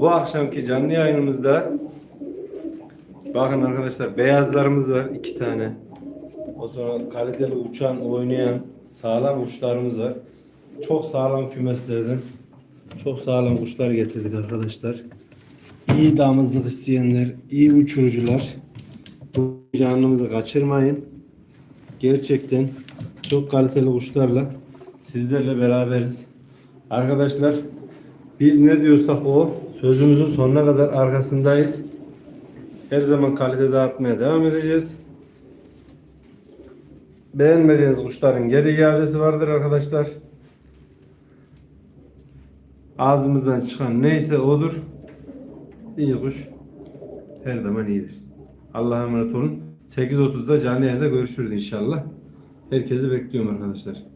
Bu akşamki canlı yayınımızda bakın arkadaşlar beyazlarımız var iki tane. O sonra kaliteli uçan, oynayan sağlam kuşlarımız var. Çok sağlam kümeslerden çok sağlam kuşlar getirdik arkadaşlar. İyi damızlık isteyenler, iyi uçurucular. Bu canlımızı kaçırmayın. Gerçekten çok kaliteli kuşlarla sizlerle beraberiz. Arkadaşlar biz ne diyorsak o sözümüzün sonuna kadar arkasındayız. Her zaman kalite dağıtmaya devam edeceğiz. Beğenmediğiniz kuşların geri iadesi vardır arkadaşlar. Ağzımızdan çıkan neyse odur. İyi kuş her zaman iyidir. Allah'a emanet olun. 8.30'da canlı yayında görüşürüz inşallah. Herkesi bekliyorum arkadaşlar.